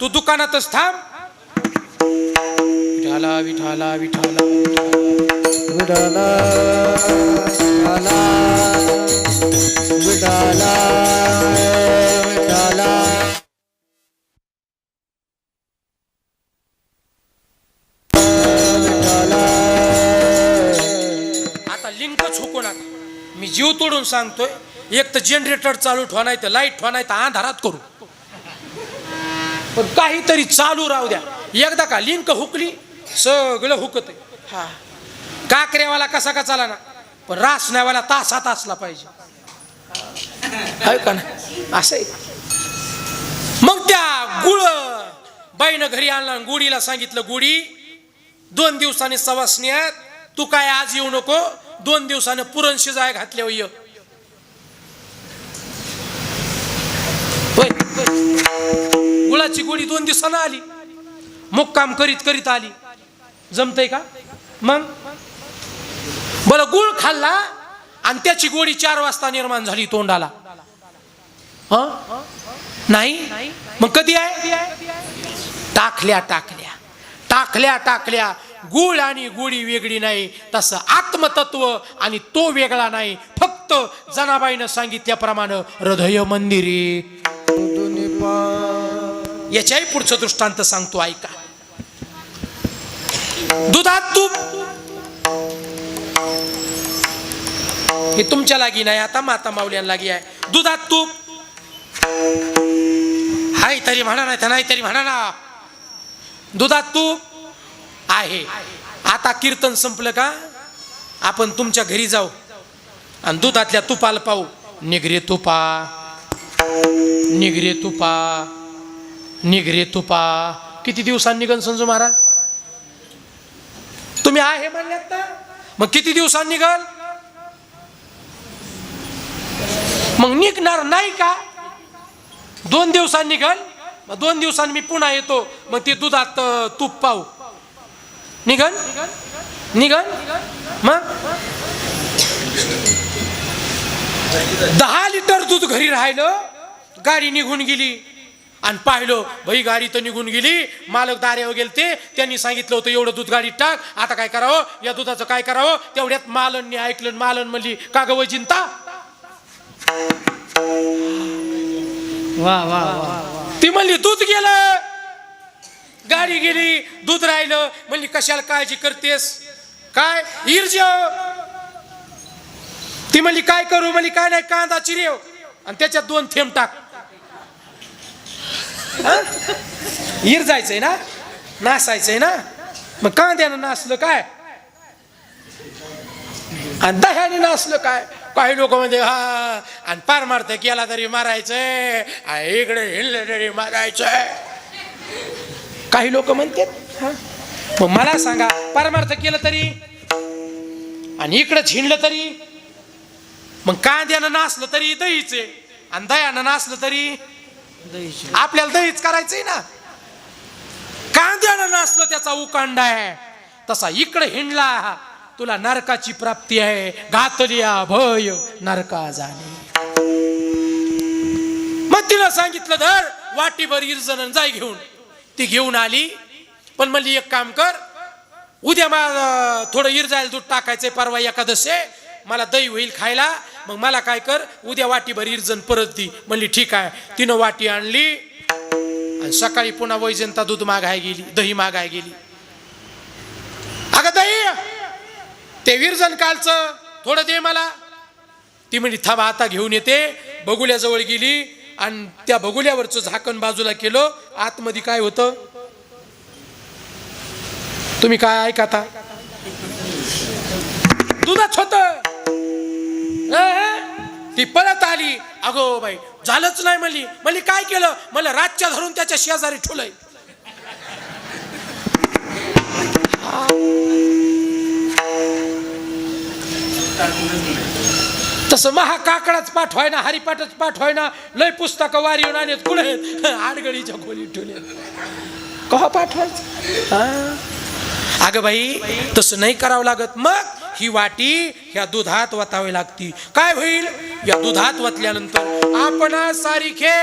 तू दुकानातच थांब. विठाला विठाला विठाला विडाला विडाला विडाला आता लिंकच मी जीव तोडून सांगतोय एक तर जनरेटर चालू ठेवा नाही तर लाइट ठेवा नाही तर अंधारात करू. पण काहीतरी चालू राहू द्या. एकदा का लिंक हुकली सगळं हुकत हा. काकऱ्यावाला कसा का चाला ना पण रासण्यावाला तासात असला पाहिजे. का ना असं आहे मग त्या गुळ बाईनं घरी आणला आणि गुढीला सांगितलं गुढी दोन दिवसाने सवासण्यात तू काय आज येऊ नको दोन दिवसाने पुरण शिजाय घातल्यावर होय. गोळी दोन दिवसानं आली. मुक्काम करीत करीत आली. जमतय का? मग? बरं गुळ खाल्ला आणि त्याची गोडी चार वाजता निर्माण झाली तोंडाला. नाही? मग कधी आहे? टाकल्या टाकल्या. टाकल्या टाकल्या. गुळ आणि गोडी वेगळी नाही. तसं आत्मतत्व आणि तो वेगळा नाही. फक्त जनाबाईनं सांगितल्याप्रमाणे हृदय मंदिरी याच्याही पुढचं दृष्टांत सांगतो ऐका. दुधात तूप हे तुमच्या लागी नाही आता माता माऊल्यां लागी आहे. दुधात तूप हाय तरी म्हणा नाही तर नाही तरी म्हणा ना. दुधात तूप आहे. आता कीर्तन संपलं का? आपण तुमच्या घरी जाऊ. आणि दुधातल्या तुपाला पाहू. निगरे तुपा. निगरे तुपा. निगरे तुपा. किती दिवसांनी निघन संजू महाराज? तुम्ही आहे म्हणल्यात ना? मग किती दिवसांनी निघल मग निघणार नाही का? दोन दिवसांनी निघल मग दोन दिवसांनी मी पुन्हा येतो. मग ते दुधात तूप पाहू. निघन? निघन? मग? दहा लिटर दूध घरी राहिलं गाडी निघून गेली. आणि पाहिलं भाई गाडी तर निघून गेली. मालक दाऱ्यावर गेले ते त्यांनी सांगितलं होतं एवढं दूध गाडीत टाक. आता काय करावं? या दुधाचं काय करावं? तेवढ्यात मालननी ऐकलं मालन म्हणली का गं वय चिंता वा वा. ती म्हणली दूध गेलं. गाडी गेली दूध राहिलं. म्हणली कशाला काळजी करतेस? काय? ईर्ज ती म्हणली काय करू? म्हणली काय नाही कांदा चिरेव. आणि त्याच्यात दोन थेंब टाक. ईर जायचंय ना? नासायचंय ना? मग कांद्यानं नासलं काय? आणि दह्याने नासलं काय? काही लोक म्हणजे हा आणि पार मारत केला तरी मारायचंय. इकडे हिंडलं तरी मारायचंय. काही लोक म्हणतात हा. मग मला सांगा पारमार्थ केलं तरी? आणि इकडंच हिंडलं तरी? मग कांद्यानं नासलं तरी दहीचे आहे आणि दह्यानं नासलं तरी? आपल्याला दहीच करायचंय ना. कांद्यानं नसलं त्याचा उकांडा आहे. तसा इकडे हिंडला तुला नरकाची प्राप्ती आहे. घातलिया भय नरका जाणे. मग तिला सांगितलं धर वाटीभर इर्जन जाय घेऊन. ती घेऊन आली. पण म्हणली एक काम कर उद्या मला थोडं इरजायला दूध टाकायचंय परवा एकादश मला दही होईल खायला मग मला काय कर? उद्या वाटीभर इरजण परत दी. म्हणली ठीक आहे. तिनं वाटी आणली. आणि सकाळी पुन्हा वैजंता दूध मागाय गेली दही मागाय गेली. अगं दही! ते विरजन कालचं थोडं दे मला. ती म्हणजे थांबा आता घेऊन येते. बगुल्याजवळ गेली आणि त्या बगुल्यावरचं झाकण बाजूला केलं. आतमध्ये काय होतं? तुम्ही काय ऐका आता दुधाच होतं. ती पळत आली. अगो बाई झालंच नाही म्हणली. म्हणली काय केलं? मला रातच्या धरून त्याच्या शेजारी ठुलय तसं महाकाकडाच पाठवाय ना हरिपाठच पाठवाय ना लय पुस्तक वारी येऊन आणत. कुठे? आडगळीच्या खोली ठेवले कहा पाठवायचं? अगं बाई तसं नाही करावं लागत. मग? ही वाटी ह्या दुधात वतावी लागती. काय होईल? या दुधात वतल्यानंतर आपण सारिखे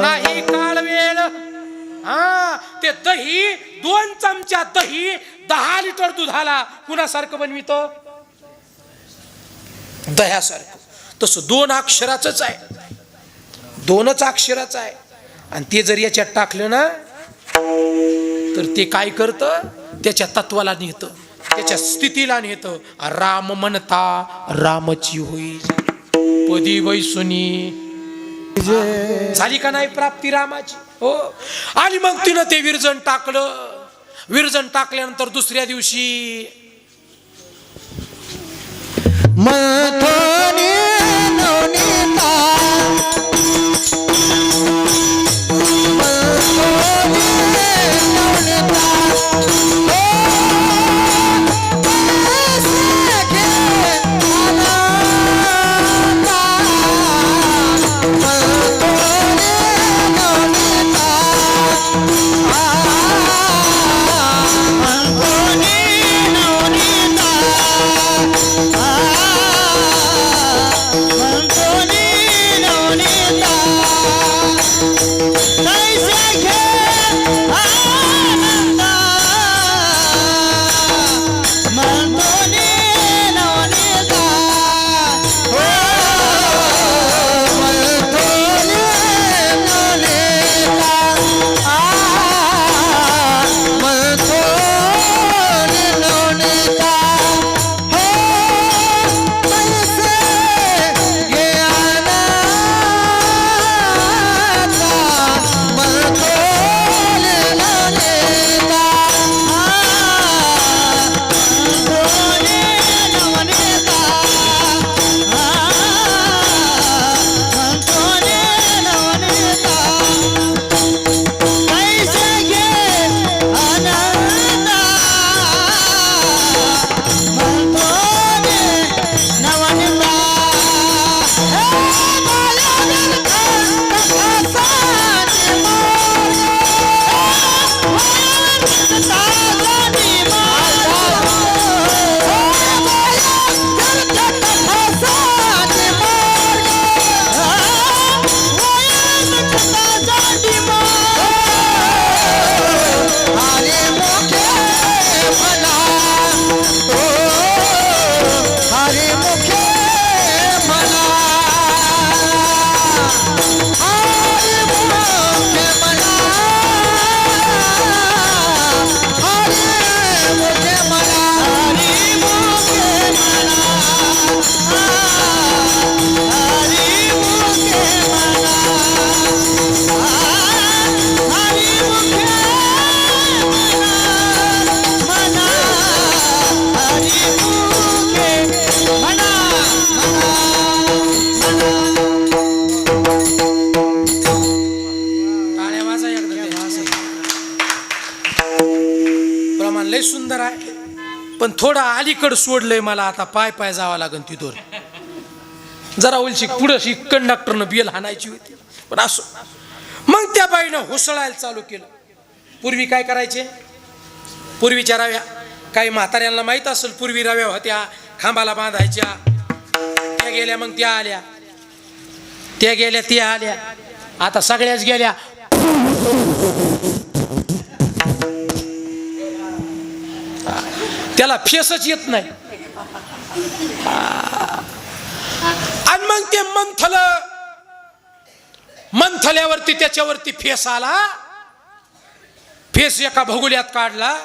नाही काळ वेळ हा ते दही दोन चमचा दही दहा लिटर दुधाला कुणासारखं बनवित? दह्यासारखं. तसं दोन अक्षराचंच आहे. दोनच अक्षराचं आहे. आणि ते जर याच्यात टाकलं ना तर ते काय करतं? त्याच्या तत्वाला निघतं त्याच्या स्थितीला नेत राम म्हणता रामची होई. पदी वैसुनी झाली का नाही प्राप्ती रामाची? हो. आणि मग तिनं ते विरजन टाकलं. विरजन टाकल्यानंतर दुसऱ्या दिवशी मग थोडं अलीकडं सोडलंय मला आता. पाय पाय जावं लागन तिथून जरा उलशी पुढं शी कंडक्टरनं बिल हाणायची होती. पण असो. मग त्या बाईनं हुसळायला चालू केलं. पूर्वी काय करायचे? पूर्वीच्या रव्या. काही म्हाताऱ्यांना माहीत असेल पूर्वी रव्या होत्या. खांबाला बांधायच्या. त्या गेल्या मग त्या आल्या. त्या गेल्या त्या आल्या. आता सगळ्याच गेल्या. त्याला फेसच येत नाही. आणि मग ते मंथल मंथल्यावरती त्याच्यावरती फेस आला. फेस एका भगुल्यात काढला.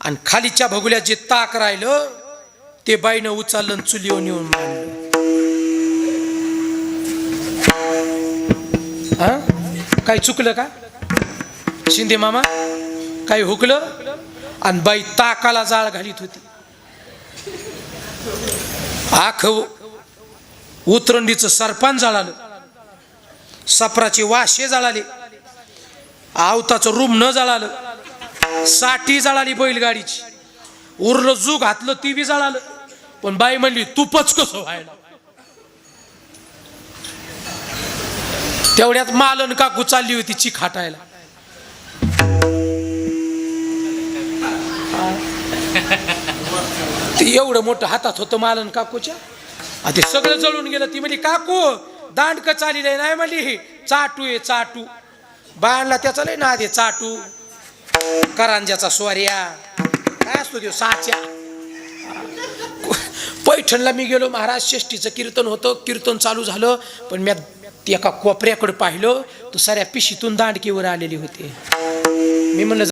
आणि खालीच्या भगुल्यात जे ताक राहिलं ते बाईनं उचललं आणि चुलीवर नेऊन मांडलं. हा? काही चुकलं का? शिंदे मामा काही हुकलं? आणि बाई ताकाला जाळ घालीत होती. आख उतरंडीचं सरपान जळालं. सपराचे वाशे जळाले. आवताचं रूम न जळालं. साठी जळाली बैलगाडीची. उरलं जू घातलं ती बी जळालं. पण बाई म्हणली तूपच कसं व्हायला? तेवढ्यात मालन काकू चालली होती चिखाटायला. ते एवढं मोठं हातात होतं मालन काकूच्या. आ ते सगळं जळून गेलं. ती म्हणली काकू दांडक चाली नाही म्हणली चाटू आहे चाटू. बाळाला त्याचा लय ना दे चाटू करांज्याचा स्वार्या काय असतो देऊ साच्या? पैठणला मी गेलो महाराज षष्टीचं कीर्तन होतं. कीर्तन चालू झालं पण मी एका कोपऱ्याकडे पाहिलं तो साऱ्या पिशीतून दांडकीवर आलेली होती. मी म्हणलं